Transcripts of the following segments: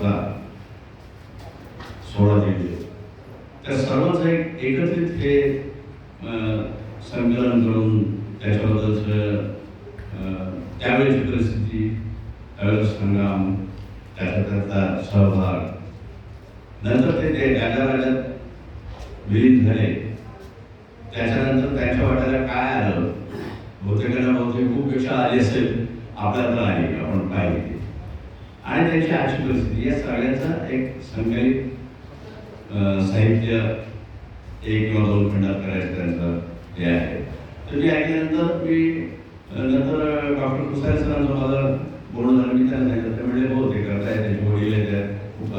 सुद्धा सोळा दिले त्या सर्वच एक एकत्रित हे संमेलन करून त्याच्याबद्दलचं त्यावेळेची परिस्थिती त्यावेळेस संग्राम त्याच्याकरता सहभाग. नंतर ते ते राजा राजात विलीन झाले त्याच्यानंतर त्यांच्या वाट्याला काय आलं? बहुतेकांना बहुतेक खूप पेक्षा आली असेल. आपल्याला आली आपण पाहिली. आणि त्यांची आजची या सगळ्याचा एक संकलित साहित्य एक किंवा दोन खंडात करायचं त्यांचं हे आहे. तर मी ऐकल्यानंतर मी नंतर डॉक्टर कुसारे सरांचं माझं बोलणं झालं मी त्यांना सांगितलं ते म्हणजे हो ते करताय त्याचे वडील आहे त्या खूप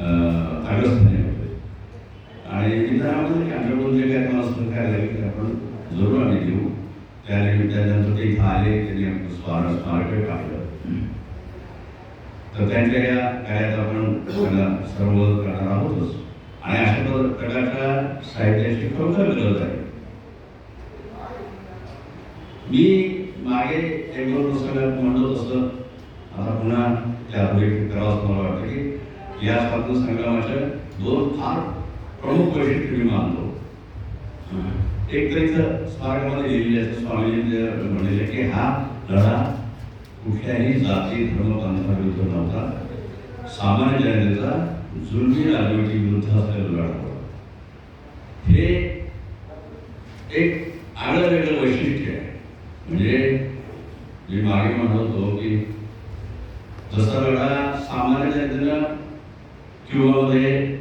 अं, होते. आणि मी त्यांना म्हटलं की आमच्याकडून जे काय मला सहकार्य लागेल ते आपण जरूर आम्ही देऊ. त्या निमित्तानंतर ते इथं आले त्यांनी आपलं स्मारक स्मारक काढलं तर त्यांच्या या कार्याचा आपण त्यांना सर्व करणार आहोतच. आणि अशा प्रकारच्या साहित्याची खरोखर गरज आहे. मी मागे एक दोन पुस्तकात म्हणलो तसं आता पुन्हा त्या अभिव्यक्ती करावंच मला वाटतं की या स्वातंत्र्य संग्रामाच्या दोन फार प्रमुख वैशिष्ट्य मी मानतो. एक तर इथं स्मारकामध्ये लिहिलेले असं स्वामीजी म्हणलेले की हा लढा कुठल्याही जाती धर्म पंथाविरुद्ध नव्हता. सामान्य जनतेचा जुलमी राजवटीविरुद्ध असलेला लढा होता. हे एक आगळं वेगळं वैशिष्ट्य आहे. म्हणजे मी मागे म्हणत होतो की जसा लढा सामान्य जनतेनं क्युबामध्ये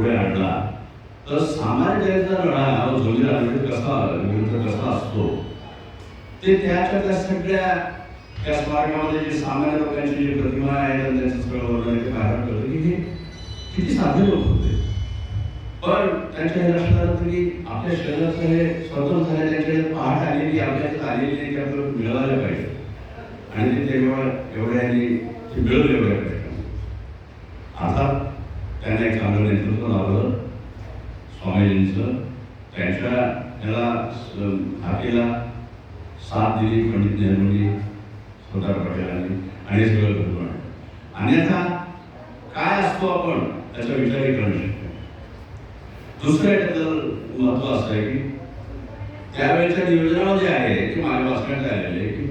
पुढे आणला. तर सामान्यतेचा लढा हा राजवट कसा विरुद्ध कसा असतो ते त्याच्या त्या सगळ्या त्या स्मारकामध्ये जे सामान्य लोकांची जी प्रतिमा आहे आणि त्यांचं सगळं वर्णन ते बाहेर कळलं की हे किती साधे लोक होते. पण त्यांच्या हे लक्षात आलं की आपल्या शरीराचं हे स्वतंत्र झालं त्यांच्या पहाट आलेली आपल्या आलेली नाही की आपल्याला मिळवायला पाहिजे. आणि ते तेव्हा एवढ्याने ते मिळवले पाहिजे. आता त्यांना एक चांगलं नेतृत्व लावलं स्वामीजींचं. त्यांच्या याला हाकेला साथ दिली पंडित नेहरूंनी स्वतः पटेलांनी. आणि सगळं घडून अन्यथा काय असतो आपण त्याचा विचारही करू शकतो दुसरं याच्याबद्दल महत्त्व असं आहे की त्यावेळेच्या नियोजनामध्ये आहे की माझ्या वाचण्यात आलेले की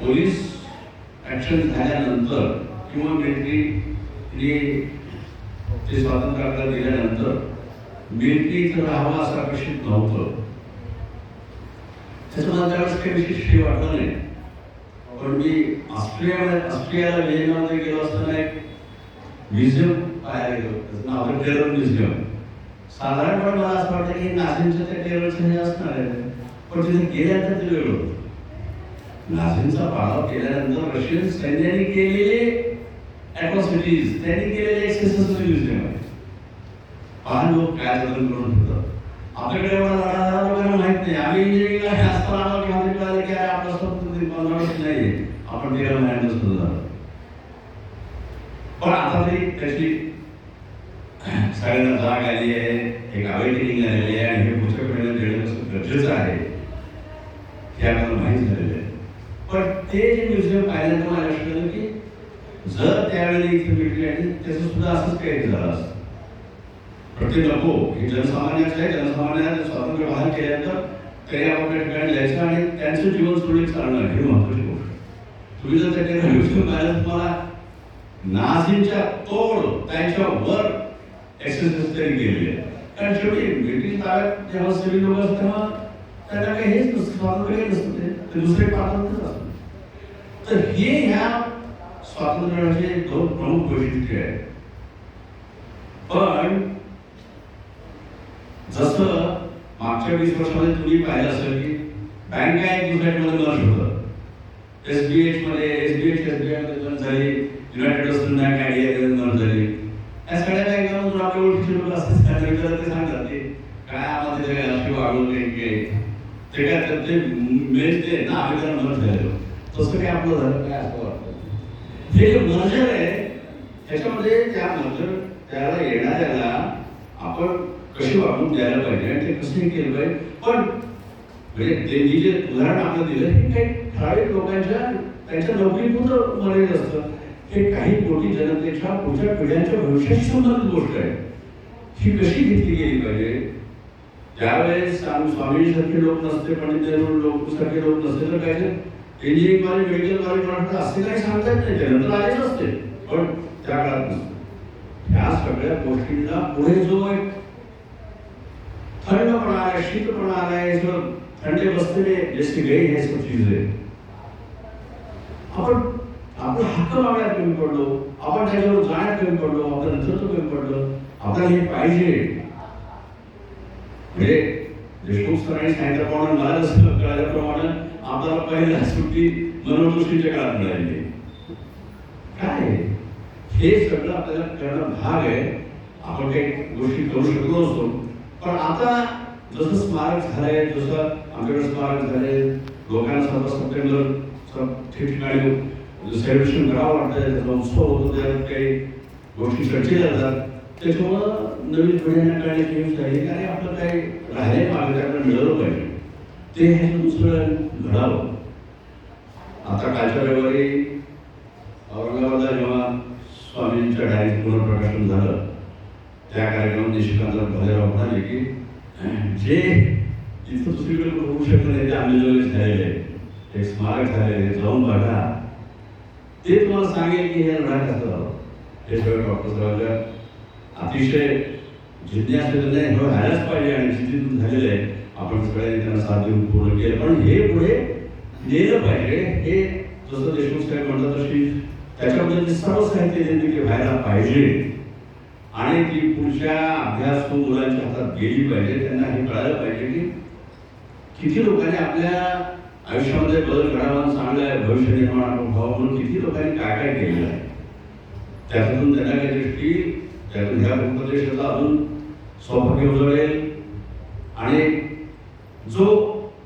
पोलीस ॲक्शन झाल्यानंतर किंवा मिलिटरी ते स्वातंत्र्य आपल्याला दिल्यानंतर मिलिटरी इथं राहावं असं अपेक्षित नव्हतं. त्याचं मला त्यावेळेस काही विशेष हे वाटलं नाही. पण मी ऑस्ट्रेलियामध्ये ऑस्ट्रेलियाला व्हिएनामध्ये गेलो असताना एक म्युझियम पाहायला गेलो त्याचं नाव आहे टेरर म्युझियम. साधारणपणे मला असं वाटतं की नाझींचं त्या टेररचं हे असणार आहे. पण तिथे गेल्यानंतर ते वेगळं होतं. नाझींचा पाडाव केल्यानंतर रशियन सैन्याने केलेले ॲट्रॉसिटीज त्यांनी केलेले एक्सेसेस म्युझियम आहे पहा लोक काय बदल करून ठेवतात आपल्याकडे एवढा लढा लोकांना माहीत नाही. आम्ही इंजिनिअरिंगला हे असताना आम्हाला की आम्ही कळालं की अरे आपला स्वतः पंधरा वर्ष नाही आपण तेरा महिन्यात सुद्धा झालं. पण आता तरी त्याची सगळ्यांना जाग आली आहे एक अवेकनिंग आलेली आहे आणि हे पुस्तक मिळणं देणं गरजेचं आहे. हे आपल्याला माहीत झालेलं आहे. पण ते जे म्युझियम पाहिल्यानंतर मला लक्षात आलं जर त्यावेळी इथे भेटले आणि त्याचं सुद्धा असंच काही झालं असतं. प्रत्येक नको. हे जनसामान्याचं आहे. जनसामान्याने स्वातंत्र्य बहाल केल्यानंतर त्यांनी आपल्या ठिकाणी जायचं आणि त्यांचं जीवन सुरळीत चालणं हे महत्वाची गोष्ट. तुम्ही जर त्याच्या म्युझियम पाहिलं तुम्हाला नाझींच्या तोड त्यांच्या वर एक्सरसाइज त्यांनी केली आहे. कारण शेवटी ब्रिटिश ताब्यात जेव्हा सिव्हिल लोक असतात तेव्हा त्यांना काही हेच नसतं. स्वातंत्र्य काही नसतं. ते. दुसरे पात्रच असतं तर हे ह्या स्वातंत्र्याचे दोन प्रमुख वैशिष्ट्य आहे पण जसं मागच्या वीस वर्षामध्ये तुम्ही पाहिलं असेल की बँका एक दुसऱ्यामध्ये मर्ज होतं. एस बी एच मध्ये S B H S B आयमध्ये मर्ज झाली. United Western bank I D idea merge झाली. या सगळ्या बँकांमधून आपल्या ओळखीचे लोक असतात त्यांना ते सांगतात ते काय आम्हाला ते राष्ट्रीय वागवून काही ते काय ते मेन ते ना आम्ही त्यांना मर्ज झालेलो तसं काय आपलं झालं काय असं वाटतं? हे जे मर्जर आहे त्याच्यामध्ये त्या मर्जर त्याला येणाऱ्याला आपण कशी वागणूक द्यायला पाहिजे? आणि ते कसं केलं पाहिजे? पण म्हणजे ते जे उदाहरण आपलं दिलं हे काही ठराविक लोकांच्या त्यांच्या नोकरीपुरतं मर्यादित असतं. हे काही कोटी जनतेच्या पुढच्या पिढ्यांच्या भविष्याशी संबंधित गोष्ट आहे. ही कशी घेतली गेली पाहिजे? त्यावेळेस आम्ही स्वामीसारखे लोक नसते पंडित लोक सारखे लोक नसते तर काय इंजिनिअरिंग वाले मेडिकल वाले मला असे काही सांगता येत नाही ते नंतर आलेच असते. पण त्या काळात नसते ह्या सगळ्या गोष्टींना पुढे जो एक थंडपणा आलाय शीतपणा आलाय जो ठंडे बसते में जैसे गई है सब चीजें आपण आपला हक्क मागण्यात कमी पडलो आपण त्याच्यावर जाण्यात कमी पडलो आपलं नेतृत्व कमी पडलं आपल्याला हे पाहिजे. म्हणजे देशमुख सरांनी सांगितल्याप्रमाणे मला जसं कळल्याप्रमाणे आपल्याला पहिल्या सुट्टी मनोदृष्टीच्या काळात मिळाली काय आहे? हे सगळं आपल्याला करणं भाग आहे. आपण काही गोष्टी करू शकलो असतो. पण आता जसं स्मारक झालंय जसं आमच्याकडे स्मारक झालंय लोकांना सर्व सप्टेंबर ठिकठिकाणी सेलिब्रेशन करावं वाटतं त्याचा उत्सव होतो त्यात काही गोष्टी चर्चेला जातात त्याच्यामुळं नवीन पिढ्यांना काही की आपलं काही राहिले मागे त्यांना मिळवलं पाहिजे. ते हे दुसरं घडावं आता कालच्या रविवारी औरंगाबादला जेव्हा स्वामींच्या डायरीत पुनर्प्रकाशन झालं त्या कार्यक्रमात निशिकांतला भालेराव म्हणाले की जे इथं दुसरीकडे होऊ शकत नाही ते आंबेजोगाई झालेले आहे. एक स्मारक झालेले जाऊन बघा. ते तुम्हाला सांगेल की हे लढा कसं झालं. हे सगळं डॉक्टर साहेबांच्या अतिशय जिज्ञासेने हे व्हायलाच पाहिजे आणि जिथे झालेलं आहे. आपण सगळ्यांनी त्यांना साथ देऊन पूर्ण केलं. पण हे पुढे नेलं पाहिजे. हे जसं देशमुख साहेब म्हणतात तशी त्याच्याबद्दल जे सर्व साहित्य निर्मिती व्हायला पाहिजे आणि ती पुढच्या अभ्यासू मुलांच्या हातात गेली पाहिजे त्यांना हे कळायला पाहिजे की किती लोकांनी आपल्या आयुष्यामध्ये बदल घडावा चांगला आहे भविष्य निर्माण व्हावं म्हणून किती लोकांनी काय काय केलेलं आहे. त्यातून त्यांना काही दृष्टी त्यातून ह्या उपदेशाचा अजून सौभाग्य उजळेल आणि जो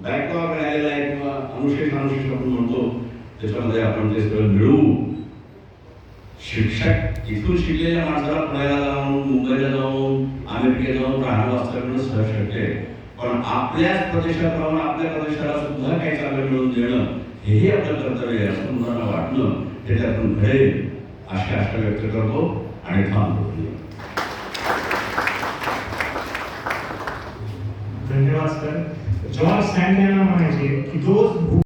बॅकलॉग राहिलेला आहे किंवा अनुशेष अनुशेष आपण म्हणतो त्याच्यामध्ये आपण ते सगळं मिळवू शिक्षक इथून शिकलेल्या माणसाला पुण्याला जाऊन मुंबईला जाऊन अमेरिकेत जाऊन राहणं वाचता सहज शक्य आहे. पण आपल्याच प्रदेशाप्रमाणे आपल्या प्रदेशाला सुद्धा काही चांगलं मिळवून देणं हेही आपलं कर्तव्य आहे असं मुलांना वाटणं हे त्यातून घडेल अशी आशा व्यक्त करतो आणि थांबतो धन्यवाद सर जॉर्ज सॅन्ड यांना म्हणायचे की दोज